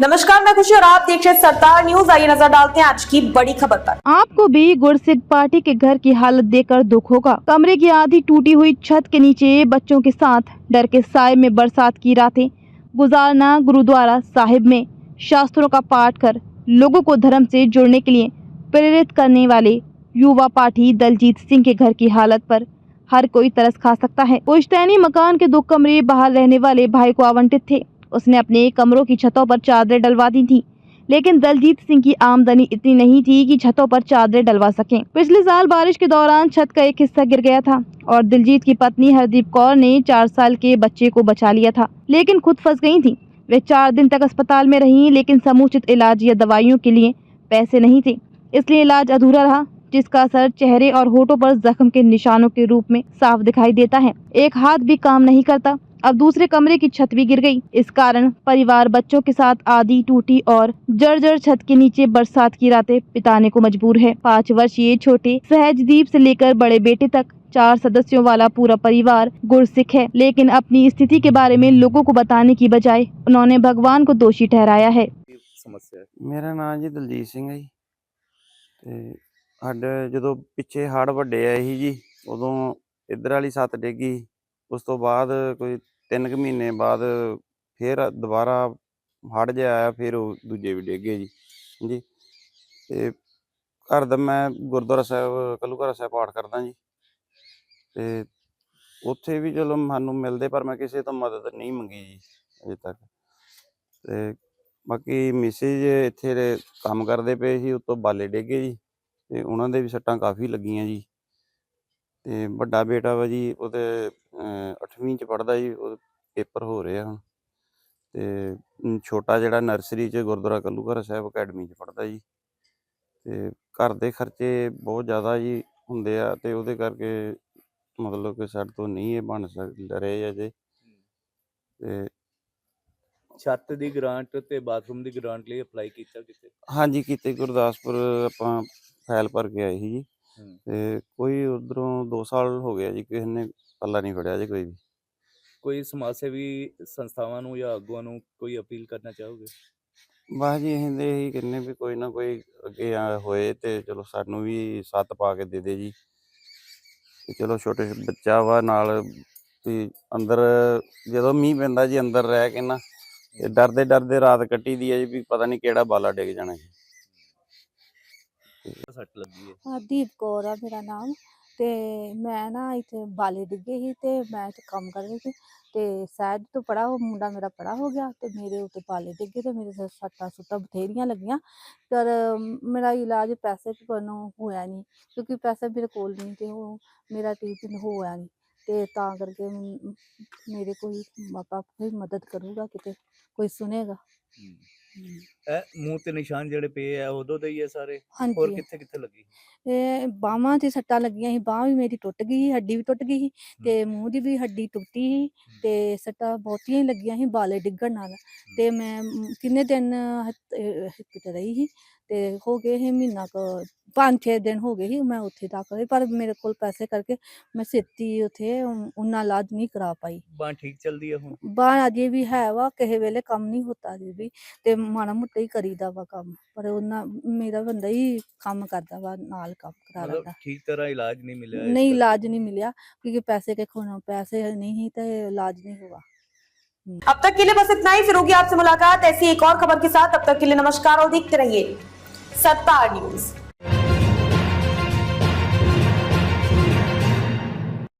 नमस्कार, मैं खुशी और आप देख रहे सरदार न्यूज़। आइए नज़र डालते हैं आज की बड़ी खबर पर। आपको भी गुरसिक पार्टी के घर की हालत देखकर दुख होगा। कमरे की आधी टूटी हुई छत के नीचे बच्चों के साथ डर के साय में बरसात की रातें। गुजारना गुरुद्वारा साहिब में, शास्त्रों का पाठ कर लोगों को धर्म से जुड़ने के लिए प्रेरित करने वाले युवा पाठी दलजीत सिंह के घर की हालत पर हर कोई तरस खा सकता है। पुश्तैनी मकान के दो कमरे बाहर रहने वाले भाई को आवंटित थे। उसने अपने कमरों की छतों पर चादरें डलवा दी थी। लेकिन दलजीत सिंह की आमदनी इतनी नहीं थी कि छतों पर चादरें डलवा सकें। पिछले साल बारिश के दौरान छत का एक हिस्सा गिर गया था और दिलजीत की पत्नी हरदीप कौर ने चार साल के बच्चे को बचा लिया था। लेकिन खुद फंस गई थी। वे चार दिन तक अस्पताल में रहीं, लेकिन समुचित इलाज या दवाइयों के लिए पैसे नहीं थे। इसलिए इलाज अधूरा रहा, जिसका असर चेहरे और होठों पर जख्म के निशानों के रूप में साफ़ दिखाई देता है। एक हाथ भी काम नहीं करता। अब दूसरे कमरे की छत भी गिर गई इस कारण परिवार बच्चों के साथ आधी टूटी और जर्जर छत के नीचे बरसात की रातें बिताने को मजबूर है पाँच वर्षीय छोटे सहजदीप से लेकर बड़े बेटे तक चार सदस्यों वाला पूरा परिवार गुरसिख है लेकिन अपनी स्थिति के बारे में लोगों को बताने की बजाय उन्होंने भगवान को दोषी ठहराया है ਕੀ ਸਮੱਸਿਆ ਹੈ ਮੇਰਾ ਨਾਮ ਜੀ ਦਲਜੀਤ ਸਿੰਘ ਹੈ ਜੀ ਤੇ ਸਾਡੇ ਜਦੋਂ ਪਿੱਛੇ ਹੜ੍ਹ ਵੱਡੇ ਆਏ ਸੀ ਜੀ ਉਦੋਂ ਇੱਧਰ ਵਾਲੀ ਛੱਤ ਡਿੱਗੀ ਉਸ ਤੋਂ ਬਾਅਦ ਕੋਈ ਤਿੰਨ ਕੁ ਮਹੀਨੇ ਬਾਅਦ ਫਿਰ ਦੁਬਾਰਾ ਹੜ੍ਹ ਜਿਹਾ ਆਇਆ, ਫਿਰ ਉਹ ਦੂਜੇ ਵੀ ਡਿੱਗੇ ਜੀ ਜੀ ਤੇ ਘਰ ਦਾ ਮੈਂ ਗੁਰਦੁਆਰਾ ਸਾਹਿਬ, ਕਲੂਘਾਰਾ ਸਾਹਿਬ ਪਾਠ ਕਰਦਾ ਜੀ। ਤੇ ਉੱਥੇ ਵੀ ਚਲੋ ਸਾਨੂੰ ਮਿਲਦੇ, ਪਰ ਮੈਂ ਕਿਸੇ ਤੋਂ ਮਦਦ ਨਹੀਂ ਮੰਗੀ ਜੀ, ਅਜੇ ਤੱਕ। ਤੇ ਬਾਕੀ ਮਿਸਿਜ ਇੱਥੇ ਦੇ ਕੰਮ ਕਰਦੇ ਪਏ ਸੀ, ਉੱਤੋਂ ਬਾਲੇ ਡੇਗੇ ਜੀ, ਤੇ ਉਹਨਾਂ ਦੇ ਵੀ ਸੱਟਾਂ ਕਾਫੀ ਲੱਗੀਆਂ ਜੀ। ਤੇ ਵੱਡਾ ਬੇਟਾ ਵਾ ਜੀ, ਉਹਦੇ 8ਵੀਂ ਚ ਪੜਦਾ ਜੀ ਉਹ ਪੇਪਰ ਹੋ ਰਹੇ ਆ ਹੁਣ। ਤੇ ਛੋਟਾ ਜਿਹੜਾ ਨਰਸਰੀ ਚ ਗੁਰਦੁਆਰਾ ਕੱਲੂਘਰ ਸਾਹਿਬ ਅਕੈਡਮੀ ਚ ਪੜਦਾ ਜੀ। ਤੇ ਘਰ ਦੇ ਖਰਚੇ ਬਹੁਤ ਜ਼ਿਆਦਾ ਜੀ ਹੁੰਦੇ ਆ ਤੇ ਉਹਦੇ ਕਰਕੇ ਮਤਲਬ ਕਿ ਸਾਡੇ ਤੋਂ ਨਹੀਂ ਇਹ ਬਣ ਸਕ ਰਹੇ ਅਜੇ ਤੇ ਛੱਤ ਦੀ ਗ੍ਰਾਂਟ ਤੇ ਬਾਥਰੂਮ ਦੀ ਗ੍ਰਾਂਟ ਲਈ ਅਪਲਾਈ ਕੀਤਾ ਕਿਤੇ? ਹਾਂਜੀ ਕੀਤੇ ਗੁਰਦਾਸਪੁਰ ਆਪਾਂ ਫਾਈਲ ਭਰ ਕੇ ਆਏ ਸੀ ਜੀ। ਤੇ ਕੋਈ ਉਧਰੋਂ 2 ਸਾਲ ਹੋ ਗਿਆ ਜੀ ਕਿਸੇ ਨੇ ਪੱਲਾ ਨਹੀਂ ਫੜਿਆ ਜੀ ਕੋਈ ਵੀ। ਕੋਈ ਸਮਾਜ ਸੇਵੀ ਸੰਸਥਾਵਾਂ ਨੂੰ ਜਾਂ ਆਗੂਆਂ ਨੂੰ ਕੋਈ ਅਪੀਲ ਕਰਨਾ ਚਾਹੋਗੇ? ਬਸ ਜੀ ਅਸੀਂ ਤੇ ਇਹੀ ਕਹਿੰਨੇ ਵੀ ਕੋਈ ਨਾ ਕੋਈ ਅੱਗੇ ਆ ਹੋਏ ਤੇ ਚਲੋ ਸਾਨੂੰ ਵੀ ਸੱਤ ਪਾ ਕੇ ਦੇ ਦੇ ਜੀ। ਤੇ ਚਲੋ ਛੋਟੇ ਬੱਚਾ ਵਾ ਨਾਲ ਵੀ ਅੰਦਰ ਜਦੋਂ ਮੀਂਹ ਪੈਂਦਾ ਜੀ ਅੰਦਰ ਰਹਿ ਕੇ ਨਾ ਤੇ ਡਰਦੇ ਡਰਦੇ ਰਾਤ ਕੱਟੀ ਦੀ ਹੈ ਜੀ ਵੀ ਪਤਾ ਨਹੀਂ ਕਿਹੜਾ ਬਾਲਾ ਡਿੱਗ ਜਾਣਾ ਜੀ। ਸੱਟ ਲੱਗੀ ਹੈ। ਕੌਰ ਆ ਮੇਰਾ ਨਾਮ। ਤੇ ਮੈਂ ਨਾ ਇੱਥੇ ਬਾਲੇ ਡਿੱਗੇ ਸੀ ਤੇ ਮੈਂ ਇੱਥੇ ਕੰਮ ਕਰ ਰਹੀ ਸੀ ਤੇ ਸ਼ਾਇਦ ਤੋਂ ਪੜਾ ਉਹ ਮੁੰਡਾ ਮੇਰਾ ਪੜਾ ਹੋ ਗਿਆ ਤੇ ਮੇਰੇ ਉੱਤੇ ਬਾਲੇ ਡਿੱਗੇ ਤੇ ਮੇਰੇ ਸਿਰ ਸੱਟਾਂ ਸੁੱਟਾਂ ਬਥੇਰੀਆਂ ਲੱਗੀਆਂ। ਪਰ ਮੇਰਾ ਇਲਾਜ ਪੈਸੇ ਕੋਲੋਂ ਹੋਇਆ ਨਹੀਂ ਕਿਉਂਕਿ ਪੈਸਾ ਮੇਰੇ ਕੋਲ ਨਹੀਂ ਤੇ ਉਹ ਮੇਰਾ ਟ੍ਰੀਟਮੈਂਟ ਹੋਇਆ ਨਹੀਂ ਤੇ ਤਾਂ ਕਰਕੇ ਮੇਰੇ ਕੋਈ ਮਾਪਾ ਕੋਈ ਮਦਦ ਕਰੂਗਾ ਕਿਤੇ, ਕੋਈ ਸੁਨੇਗਾ। ਇਹ ਮੂੰਹ ਤੇ ਨਿਸ਼ਾਨ ਜਿਹੜੇ ਪਏ ਆ ਉਦੋਂ ਦੇ ਹੀ ਆ ਸਾਰੇ? ਹੋਰ ਹਾਂਜੀ। ਕਿੱਥੇ ਕਿੱਥੇ ਲੱਗੀ ਤੇ ਬਾਹਾਂ 'ਤੇ ਸੱਟਾਂ ਲੱਗੀਆਂ ਸੀ ਬਾਹ ਵੀ ਮੇਰੀ ਟੁੱਟ ਗਈ ਸੀ ਹੱਡੀ ਵੀ ਟੁੱਟ ਗਈ ਸੀ ਤੇ ਮੂੰਹ ਦੀ ਵੀ ਹੱਡੀ ਟੁੱਟੀ ਸੀ ਤੇ ਸੱਟਾਂ ਬਹੁਤੀਆਂ ਹੀ ਲੱਗੀਆਂ ਸੀ ਬਾਲੇ ਡਿੱਗਣ ਨਾਲ ਤੇ ਮੈਂ ਮ, ਕਿੰਨੇ ਦਿਨ ਕਿਤੇ ਰਹੀ ਸੀ ਤੇ ਹੋ ਗਏ ਸੀ ਮਹੀਨਾ ਕੁ ਪੰਜ ਛੇ ਦਿਨ ਹੋ ਗਏ ਸੀ ਮੈਂ ਉੱਥੇ ਦਾਖਲ ਸੀ ਪਰ ਮੇਰੇ ਕੋਲ ਪੈਸੇ ਕਰਕੇ ਮੈਂ ਛੇਤੀ ਉੱਥੇ ਉਹਨਾਂ ਇਲਾਜ ਨਹੀਂ ਕਰਾ ਪਾਈ। ਬਾਂਹ ਠੀਕ ਚੱਲਦੀ ਹੈ ਹੁਣ? ਬਾਹਰ ਅਜੇ ਵੀ ਹੈ ਵਾ ਕਿਸੇ ਵੇਲੇ ਕੰਮ ਨਹੀਂ ਹੁੰਦਾ ਅਜੇ ਵੀ। ਤੇ ਮਾੜਾ ਮੋਟਾ ਹੀ ਕਰੀਦਾ ਵਾ ਕੰਮ ਪਰ ਉਹਨਾਂ ਮੇਰਾ ਬੰਦਾ ਹੀ ਕੰਮ ਕਰਦਾ ਵਾ ਨਾਲ ਕੰਮ ਕਰਾ ਮਤਲਬ ਲੈਂਦਾ ਠੀਕ ਤਰ੍ਹਾਂ ਇਲਾਜ ਨਹੀਂ ਮਿਲਿਆ ਇਸ ਨਹੀਂ ਕਰਕੇ। ਇਲਾਜ नहीं मिला क्योंकि पैसे के खोना पैसे नहीं तो इलाज नहीं हुआ अब तक के लिए बस इतना ही फिर होगी आपसे मुलाकात ऐसी एक और खबर के साथ अब तक के लिए नमस्कार और देखते रहिए सत्तार न्यूज